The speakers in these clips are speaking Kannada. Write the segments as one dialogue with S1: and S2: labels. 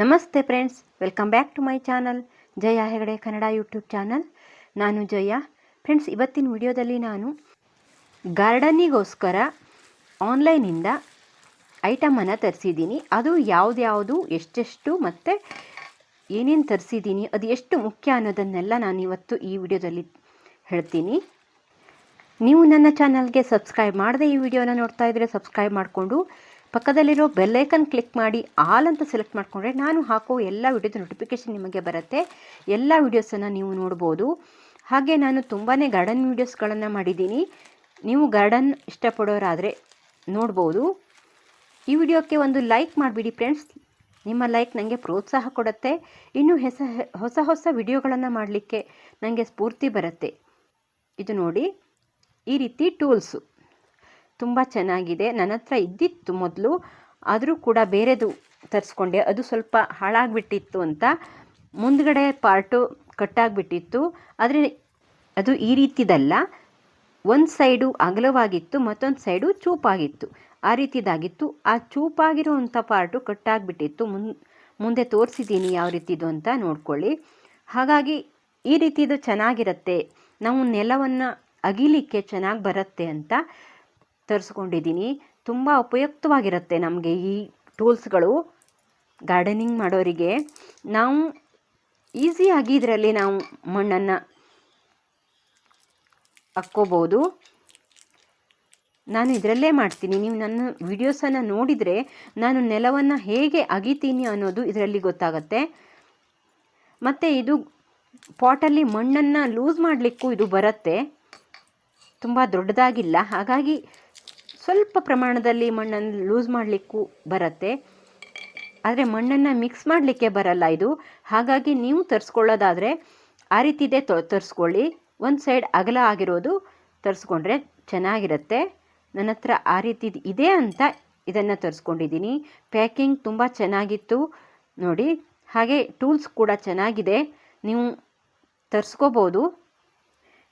S1: ನಮಸ್ತೆ friends, welcome back to my channel Jaya Hegde Kannada YouTube channel. ನಾನು ಜಯ. ಫ್ರೆಂಡ್ಸ್, ಇವತ್ತಿನ ವಿಡಿಯೋದಲ್ಲಿ ನಾನು ಗಾರ್ಡನಿಗೋಸ್ಕರ ಆನ್ಲೈನಿಂದ ಐಟಮನ್ನು ತರಿಸಿದ್ದೀನಿ. ಅದು ಯಾವುದ್ಯಾವುದು, ಎಷ್ಟೆಷ್ಟು ಮತ್ತು ಏನೇನು ತರಿಸಿದ್ದೀನಿ, ಅದು ಎಷ್ಟು ಮುಖ್ಯ ಅನ್ನೋದನ್ನೆಲ್ಲ ನಾನು ಇವತ್ತು ಈ ವಿಡಿಯೋದಲ್ಲಿ ಹೇಳ್ತೀನಿ. ನೀವು ನನ್ನ ಚಾನಲ್ಗೆ ಸಬ್ಸ್ಕ್ರೈಬ್ ಮಾಡದೆ ಈ ವಿಡಿಯೋನ ನೋಡ್ತಾ ಇದ್ದರೆ ಸಬ್ಸ್ಕ್ರೈಬ್ ಮಾಡಿಕೊಂಡು ಪಕ್ಕದಲ್ಲಿರೋ ಬೆಲ್ಲೈಕನ್ ಕ್ಲಿಕ್ ಮಾಡಿ ಆಲ್ ಅಂತ ಸೆಲೆಕ್ಟ್ ಮಾಡಿಕೊಂಡ್ರೆ ನಾನು ಹಾಕೋ ಎಲ್ಲ ವಿಡಿಯೋದ ನೋಟಿಫಿಕೇಷನ್ ನಿಮಗೆ ಬರುತ್ತೆ. ಎಲ್ಲ ವೀಡಿಯೋಸನ್ನು ನೀವು ನೋಡ್ಬೋದು. ಹಾಗೆ ನಾನು ತುಂಬಾ ಗಾರ್ಡನ್ ವೀಡಿಯೋಸ್ಗಳನ್ನು ಮಾಡಿದ್ದೀನಿ. ನೀವು ಗಾರ್ಡನ್ ಇಷ್ಟಪಡೋರಾದರೆ ನೋಡ್ಬೋದು. ಈ ವಿಡಿಯೋಕ್ಕೆ ಒಂದು ಲೈಕ್ ಮಾಡಿಬಿಡಿ ಫ್ರೆಂಡ್ಸ್ ನಿಮ್ಮ ಲೈಕ್ ನನಗೆ ಪ್ರೋತ್ಸಾಹ ಕೊಡುತ್ತೆ. ಇನ್ನೂ ಹೆಸ ಹೊಸ ಹೊಸ ವಿಡಿಯೋಗಳನ್ನು ಮಾಡಲಿಕ್ಕೆ ನನಗೆ ಸ್ಫೂರ್ತಿ ಬರುತ್ತೆ. ಇದು ನೋಡಿ, ಈ ರೀತಿ ಟೂಲ್ಸು ತುಂಬ ಚೆನ್ನಾಗಿದೆ. ನನ್ನ ಹತ್ರ ಇದ್ದಿತ್ತು ಮೊದಲು. ಆದರೂ ಕೂಡ ಬೇರೆದು ತರಿಸ್ಕೊಂಡೆ. ಅದು ಸ್ವಲ್ಪ ಹಾಳಾಗಿಬಿಟ್ಟಿತ್ತು ಅಂತ. ಮುಂದ್ಗಡೆ ಪಾರ್ಟು ಕಟ್ಟಾಗಿಬಿಟ್ಟಿತ್ತು. ಆದರೆ ಅದು ಈ ರೀತಿದಲ್ಲ. ಒಂದು ಸೈಡು ಅಗಲವಾಗಿತ್ತು, ಮತ್ತೊಂದು ಸೈಡು ಚೂಪಾಗಿತ್ತು. ಆ ರೀತಿದಾಗಿತ್ತು. ಆ ಚೂಪಾಗಿರುವಂಥ ಪಾರ್ಟು ಕಟ್ಟಾಗಿಬಿಟ್ಟಿತ್ತು. ಮುನ್, ಮುಂದೆ ತೋರಿಸಿದ್ದೀನಿ ಯಾವ ರೀತಿದು ಅಂತ ನೋಡ್ಕೊಳ್ಳಿ. ಹಾಗಾಗಿ ಈ ರೀತಿದು ಚೆನ್ನಾಗಿರುತ್ತೆ. ನಾವು ನೆಲವನ್ನು ಅಗಿಲಿಕ್ಕೆ ಚೆನ್ನಾಗಿ ಬರುತ್ತೆ ಅಂತ. ತರಿಸ್ಕೊಂಡಿದ್ದೀನಿ. ತುಂಬ ಉಪಯುಕ್ತವಾಗಿರುತ್ತೆ ನಮಗೆ ಈ ಟೂಲ್ಸ್ಗಳು. ಗಾರ್ಡನಿಂಗ್ ಮಾಡೋರಿಗೆ. ನಾವು ಈಸಿಯಾಗಿ ಇದರಲ್ಲಿ ನಾವು ಮಣ್ಣನ್ನು ಹಾಕ್ಕೋಬೋದು. ನಾನು ಇದರಲ್ಲೇ ಮಾಡ್ತೀನಿ. ನೀವು ನನ್ನ ವಿಡಿಯೋಸನ್ನು ನೋಡಿದರೆ ನಾನು ನೆಲವನ್ನು ಹೇಗೆ ಅಗಿತೀನಿ ಅನ್ನೋದು ಇದರಲ್ಲಿ ಗೊತ್ತಾಗತ್ತೆ. ಮತ್ತು ಇದು ಪಾಟಲ್ಲಿ ಮಣ್ಣನ್ನು ಲೂಸ್ ಮಾಡಲಿಕ್ಕೂ ಇದು ಬರುತ್ತೆ. ತುಂಬ ದೊಡ್ಡದಾಗಿಲ್ಲ. ಹಾಗಾಗಿ ಸ್ವಲ್ಪ ಪ್ರಮಾಣದಲ್ಲಿ ಮಣ್ಣನ್ನು ಲೂಸ್ ಮಾಡಲಿಕ್ಕೂ ಬರುತ್ತೆ. ಆದರೆ ಮಣ್ಣನ್ನು ಮಿಕ್ಸ್ ಮಾಡಲಿಕ್ಕೆ ಬರಲ್ಲ ಇದು. ಹಾಗಾಗಿ ನೀವು ತರಿಸ್ಕೊಳ್ಳೋದಾದರೆ ಆ ರೀತಿದೆ ತರಿಸ್ಕೊಳ್ಳಿ. ಒಂದು ಸೈಡ್ ಅಗಲ ಆಗಿರೋದು ತರಿಸ್ಕೊಂಡ್ರೆ ಚೆನ್ನಾಗಿರುತ್ತೆ. ನನ್ನ ಹತ್ರ ಆ ರೀತಿ ಇದೆ ಅಂತ ಇದನ್ನು ತರಿಸ್ಕೊಂಡಿದ್ದೀನಿ. ಪ್ಯಾಕಿಂಗ್ ತುಂಬ ಚೆನ್ನಾಗಿತ್ತು ನೋಡಿ. ಹಾಗೆ ಟೂಲ್ಸ್ ಕೂಡ ಚೆನ್ನಾಗಿದೆ. ನೀವು ತರಿಸ್ಕೋಬೋದು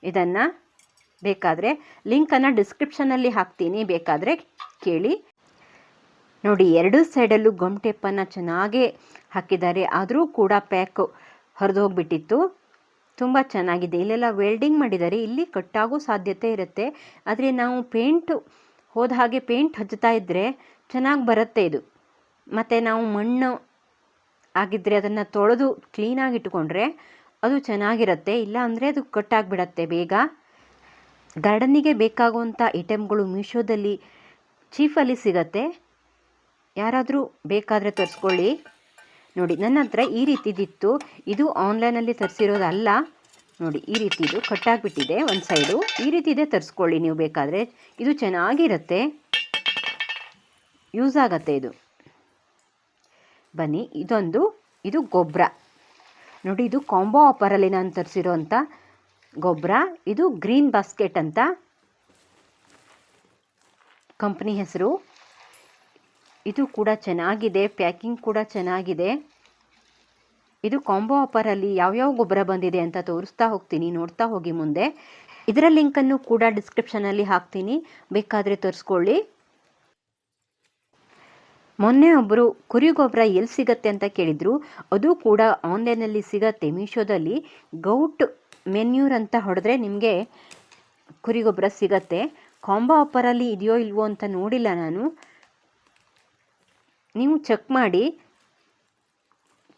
S1: ಇದನ್ನು. ಬೇಕಾದರೆ ಲಿಂಕನ್ನು ಡಿಸ್ಕ್ರಿಪ್ಷನಲ್ಲಿ ಹಾಕ್ತೀನಿ, ಬೇಕಾದರೆ ಕೇಳಿ. ನೋಡಿ, ಎರಡೂ ಸೈಡಲ್ಲೂ ಗಮ್ ಟೇಪನ್ನು ಚೆನ್ನಾಗೇ ಹಾಕಿದ್ದಾರೆ. ಆದರೂ ಕೂಡ ಪ್ಯಾಕ್ ಹರಿದೋಗ್ಬಿಟ್ಟಿತ್ತು. ತುಂಬ ಚೆನ್ನಾಗಿದೆ. ಇಲ್ಲೆಲ್ಲ ವೆಲ್ಡಿಂಗ್ ಮಾಡಿದ್ದಾರೆ. ಇಲ್ಲಿ ಕಟ್ಟಾಗೋ ಸಾಧ್ಯತೆ ಇರುತ್ತೆ. ಆದರೆ ನಾವು ಪೇಂಟು ಹೋದ ಹಾಗೆ ಪೇಂಟ್ ಹಚ್ಚುತ್ತಾ ಇದ್ದರೆ ಚೆನ್ನಾಗಿ ಬರುತ್ತೆ ಇದು. ಮತ್ತು ನಾವು ಮಣ್ಣು ಆಗಿದ್ದರೆ ಅದನ್ನು ತೊಳೆದು ಕ್ಲೀನಾಗಿ ಇಟ್ಕೊಂಡ್ರೆ ಅದು ಚೆನ್ನಾಗಿರುತ್ತೆ. ಇಲ್ಲ ಅಂದರೆ ಅದು ಕಟ್ಟಾಗಿಬಿಡತ್ತೆ ಬೇಗ. ಗಾರ್ಡನ್ನಿಗೆ ಬೇಕಾಗುವಂಥ ಐಟಮ್ಗಳು ಮೀಶೋದಲ್ಲಿ ಚೀಫಲ್ಲಿ ಸಿಗತ್ತೆ. ಯಾರಾದರೂ ಬೇಕಾದರೆ ತರಿಸ್ಕೊಳ್ಳಿ. ನೋಡಿ, ನನ್ನ ಹತ್ರ ಈ ರೀತಿದಿತ್ತು. ಇದು ಆನ್ಲೈನಲ್ಲಿ ತರಿಸಿರೋದಲ್ಲ. ನೋಡಿ, ಈ ರೀತಿದು ಕಟ್ಟಾಗಿಬಿಟ್ಟಿದೆ ಒಂದು ಸೈಡು. ಈ ರೀತಿದೆ ತರಿಸ್ಕೊಳ್ಳಿ ನೀವು ಬೇಕಾದರೆ. ಇದು ಚೆನ್ನಾಗಿರುತ್ತೆ. ಯೂಸ್ ಆಗತ್ತೆ ಇದು. ಬನ್ನಿ, ಇದೊಂದು, ಇದು ಗೊಬ್ಬರ ನೋಡಿ, ಇದು ಕಾಂಬೋ ಆಫರಲ್ಲಿ ನಾನು ತರಿಸಿರೋ ಅಂಥ ಗೊಬ್ಬರ, ಇದು ಗ್ರೀನ್ ಬಾಸ್ಕೆಟ್ ಅಂತ. ಕಂಪ್ನಿ ಹೆಸರು. ಇದು ಕೂಡ ಚೆನ್ನಾಗಿದೆ, ಪ್ಯಾಕಿಂಗ್ ಕೂಡ ಚೆನ್ನಾಗಿದೆ. ಇದು ಕಾಂಬೋ ಆಫರಲ್ಲಿ ಯಾವ್ಯಾವ ಗೊಬ್ಬರ ಬಂದಿದೆ ಅಂತ ತೋರಿಸ್ತಾ ಹೋಗ್ತೀನಿ, ನೋಡ್ತಾ ಹೋಗಿ ಮುಂದೆ. ಇದರ ಲಿಂಕನ್ನು ಕೂಡ ಡಿಸ್ಕ್ರಿಪ್ಷನಲ್ಲಿ ಹಾಕ್ತೀನಿ, ಬೇಕಾದರೆ ತೋರಿಸ್ಕೊಳ್ಳಿ. ಮೊನ್ನೆ ಒಬ್ಬರು ಕುರಿ ಗೊಬ್ಬರ ಎಲ್ಲಿ ಸಿಗತ್ತೆ ಅಂತ ಕೇಳಿದರು. ಅದು ಕೂಡ ಆನ್ಲೈನಲ್ಲಿ ಸಿಗತ್ತೆ ಮೀಶೋದಲ್ಲಿ ಗೌಟ್ ಮೆನ್ಯೂರ್ ಅಂತ ಹೊಡೆದ್ರೆ ನಿಮಗೆ ಕುರಿ ಗೊಬ್ಬರ ಸಿಗತ್ತೆ. ಕಾಂಬೋ ಆಫರಲ್ಲಿ ಇದೆಯೋ ಇಲ್ವೋ ಅಂತ ನೋಡಿಲ್ಲ ನಾನು. ನೀವು ಚೆಕ್ ಮಾಡಿ.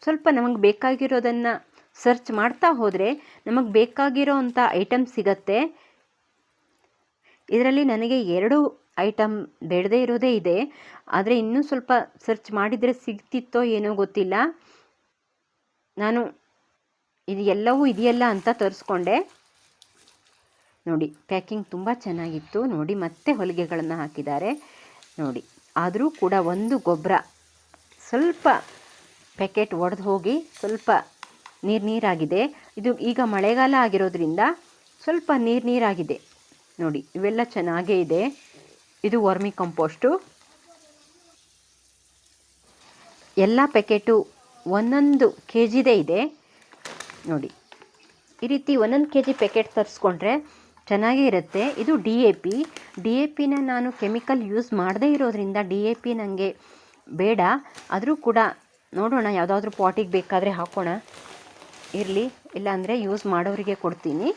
S1: ಸ್ವಲ್ಪ ನಮಗೆ ಬೇಕಾಗಿರೋದನ್ನು ಸರ್ಚ್ ಮಾಡ್ತಾ ಹೋದರೆ ನಮಗೆ ಬೇಕಾಗಿರೋ ಅಂಥ ಐಟಮ್ ಸಿಗತ್ತೆ. ಇದರಲ್ಲಿ ನನಗೆ ಎರಡು ಐಟಮ್ ಬೇಡದೇ ಇರೋದೇ ಇದೆ. ಆದರೆ ಇನ್ನೂ ಸ್ವಲ್ಪ ಸರ್ಚ್ ಮಾಡಿದರೆ ಸಿಗ್ತಿತ್ತೋ ಏನೋ ಗೊತ್ತಿಲ್ಲ. ನಾನು ಇದು ಎಲ್ಲವೂ ಇದೆಯಲ್ಲ ಅಂತ ತರಿಸ್ಕೊಂಡೆ. ನೋಡಿ, ಪ್ಯಾಕಿಂಗ್ ತುಂಬ ಚೆನ್ನಾಗಿತ್ತು. ನೋಡಿ, ಮತ್ತೆ ಹೊಲಿಗೆಗಳನ್ನು ಹಾಕಿದ್ದಾರೆ. ನೋಡಿ, ಆದರೂ ಕೂಡ ಒಂದು ಗೊಬ್ಬರ ಸ್ವಲ್ಪ ಪ್ಯಾಕೆಟ್ ಒಡೆದು ಹೋಗಿ ಸ್ವಲ್ಪ ನೀರು ನೀರಾಗಿದೆ. ಇದು ಈಗ ಮಳೆಗಾಲ ಆಗಿರೋದ್ರಿಂದ ಸ್ವಲ್ಪ ನೀರು ನೀರಾಗಿದೆ. ನೋಡಿ, ಇವೆಲ್ಲ ಚೆನ್ನಾಗೇ ಇದೆ. ಇದು ವರ್ಮಿ ಕಂಪೋಸ್ಟು. ಎಲ್ಲ ಪ್ಯಾಕೆಟು ಒಂದೊಂದು ಕೆ ಜಿದೇ ಇದೆ. ನೋಡಿ. ಈ ರೀತಿ ಒಂದೊಂದು ಕೆ ಜಿ ಪ್ಯಾಕೆಟ್ ತರಿಸ್ಕೊಂಡ್ರೆ ಚೆನ್ನಾಗೇ ಇರುತ್ತೆ. ಇದು D A P D A ಪಿನ ನಾನು ಕೆಮಿಕಲ್ ಯೂಸ್ ಮಾಡದೇ ಇರೋದ್ರಿಂದ ಡಿ ಎ ಪಿ ನನಗೆ ಬೇಡ. ಆದರೂ ಕೂಡ ನೋಡೋಣ, ಯಾವುದಾದ್ರೂ ಪಾಟಿಗೆ ಬೇಕಾದರೆ ಹಾಕೋಣ. ಇರಲಿ, ಇಲ್ಲಾಂದರೆ ಯೂಸ್ ಮಾಡೋರಿಗೆ ಕೊಡ್ತೀನಿ.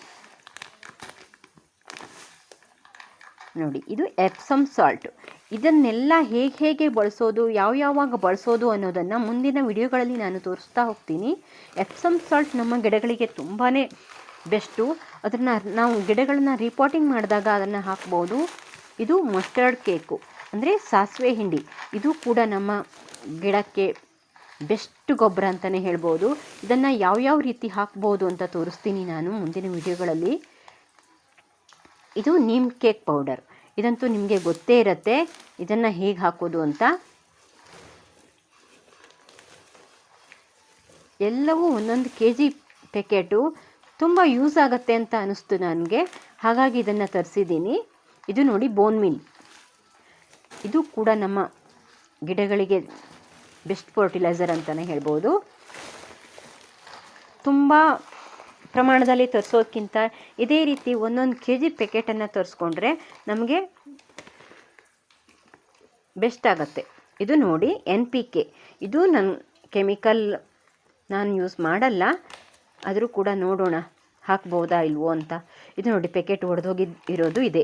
S1: ನೋಡಿ, ಇದು ಎಪ್ಸಮ್ ಸಾಲ್ಟ್ ಇದನ್ನೆಲ್ಲ ಹೇಗೆ ಹೇಗೆ ಬಳಸೋದು, ಯಾವ ಯಾವಾಗ ಬಳಸೋದು ಅನ್ನೋದನ್ನು ಮುಂದಿನ ವಿಡಿಯೋಗಳಲ್ಲಿ ನಾನು ತೋರಿಸ್ತಾ ಹೋಗ್ತೀನಿ. ಎಪ್ಸಮ್ ಸಾಲ್ಟ್ ನಮ್ಮ ಗಿಡಗಳಿಗೆ ತುಂಬಾ ಬೆಸ್ಟು ಅದನ್ನು ನಾವು ಗಿಡಗಳನ್ನ ರಿಪೋರ್ಟಿಂಗ್ ಮಾಡಿದಾಗ ಅದನ್ನು ಹಾಕ್ಬೋದು. ಇದು ಮಸ್ಟರ್ಡ್ ಕೇಕು ಅಂದರೆ ಸಾಸಿವೆ ಹಿಂಡಿ. ಇದು ಕೂಡ ನಮ್ಮ ಗಿಡಕ್ಕೆ ಬೆಸ್ಟ್ ಗೊಬ್ಬರ ಅಂತಲೇ ಹೇಳ್ಬೋದು. ಇದನ್ನು ಯಾವ್ಯಾವ ರೀತಿ ಹಾಕ್ಬೋದು ಅಂತ ತೋರಿಸ್ತೀನಿ ನಾನು ಮುಂದಿನ ವಿಡಿಯೋಗಳಲ್ಲಿ. ಇದು ನೀಮ್ ಕೇಕ್ ಪೌಡರ್ ಇದಂತೂ ನಿಮಗೆ ಗೊತ್ತೇ ಇರುತ್ತೆ. ಇದನ್ನು ಹೇಗೆ ಹಾಕೋದು ಅಂತ. ಎಲ್ಲವೂ ಒಂದೊಂದು ಕೆ ಜಿ ಪ್ಯಾಕೆಟು ತುಂಬ ಯೂಸ್ ಆಗುತ್ತೆ ಅಂತ ಅನ್ನಿಸ್ತು ನನಗೆ. ಹಾಗಾಗಿ ಇದನ್ನು ತರಿಸಿದ್ದೀನಿ. ಇದು ನೋಡಿ ಬೋನ್ ಮೀನ್ ಇದು ಕೂಡ ನಮ್ಮ ಗಿಡಗಳಿಗೆ ಬೆಸ್ಟ್ ಫರ್ಟಿಲೈಸರ್ ಅಂತಲೇ ಹೇಳ್ಬೋದು. ತುಂಬ ಪ್ರಮಾಣದಲ್ಲಿ ತರಿಸೋದಕ್ಕಿಂತ ಇದೇ ರೀತಿ ಒಂದೊಂದು ಕೆ ಜಿ ಪ್ಯಾಕೆಟನ್ನು ತರಿಸ್ಕೊಂಡ್ರೆ ನಮಗೆ ಬೆಸ್ಟ್ ಆಗುತ್ತೆ. ಇದು ನೋಡಿ ಎನ್ ಪಿ ಕೆ ಇದು ನನ್ನ ಕೆಮಿಕಲ್ ನಾನು ಯೂಸ್ ಮಾಡಲ್ಲ. ಆದರೂ ಕೂಡ ನೋಡೋಣ, ಹಾಕ್ಬೋದಾ ಇಲ್ವೋ ಅಂತ. ಇದು ನೋಡಿ ಪ್ಯಾಕೆಟ್ ಹೊಡೆದೋಗಿ ಇರೋದು ಇದೆ.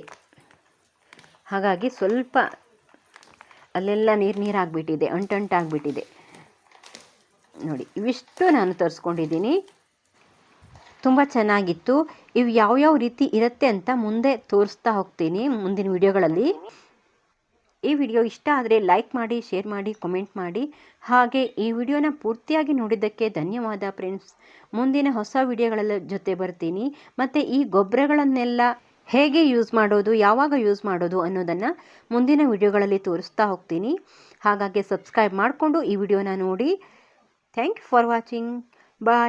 S1: ಹಾಗಾಗಿ ಸ್ವಲ್ಪ ಅಲ್ಲೆಲ್ಲ ನೀರು ನೀರು ಆಗಿಬಿಟ್ಟಿದೆ ಅಂಟಂಟಾಗಿಬಿಟ್ಟಿದೆ. ನೋಡಿ, ಇವಿಷ್ಟು ನಾನು ತರಿಸ್ಕೊಂಡಿದ್ದೀನಿ. ತುಂಬ ಚೆನ್ನಾಗಿತ್ತು. ಇವು ಯಾವ್ಯಾವ ರೀತಿ ಇರುತ್ತೆ ಅಂತ ಮುಂದೆ ತೋರಿಸ್ತಾ ಹೋಗ್ತೀನಿ ಮುಂದಿನ ವಿಡಿಯೋಗಳಲ್ಲಿ. ಈ ವಿಡಿಯೋ ಇಷ್ಟ ಆದರೆ ಲೈಕ್ ಮಾಡಿ, ಶೇರ್ ಮಾಡಿ ಕಮೆಂಟ್ ಮಾಡಿ. ಹಾಗೆ ಈ ವಿಡಿಯೋನ ಪೂರ್ತಿಯಾಗಿ ನೋಡಿದ್ದಕ್ಕೆ ಧನ್ಯವಾದ ಫ್ರೆಂಡ್ಸ್. ಮುಂದಿನ ಹೊಸ ವಿಡಿಯೋಗಳ ಜೊತೆ ಬರ್ತೀನಿ. ಮತ್ತು ಈ ಗೊಬ್ಬರಗಳನ್ನೆಲ್ಲ ಹೇಗೆ ಯೂಸ್ ಮಾಡೋದು, ಯಾವಾಗ ಯೂಸ್ ಮಾಡೋದು ಅನ್ನೋದನ್ನು ಮುಂದಿನ ವಿಡಿಯೋಗಳಲ್ಲಿ ತೋರಿಸ್ತಾ ಹೋಗ್ತೀನಿ. ಹಾಗಾಗಿ ಸಬ್ಸ್ಕ್ರೈಬ್ ಮಾಡಿಕೊಂಡು ಈ ವಿಡಿಯೋನ ನೋಡಿ. Thank you for watching bye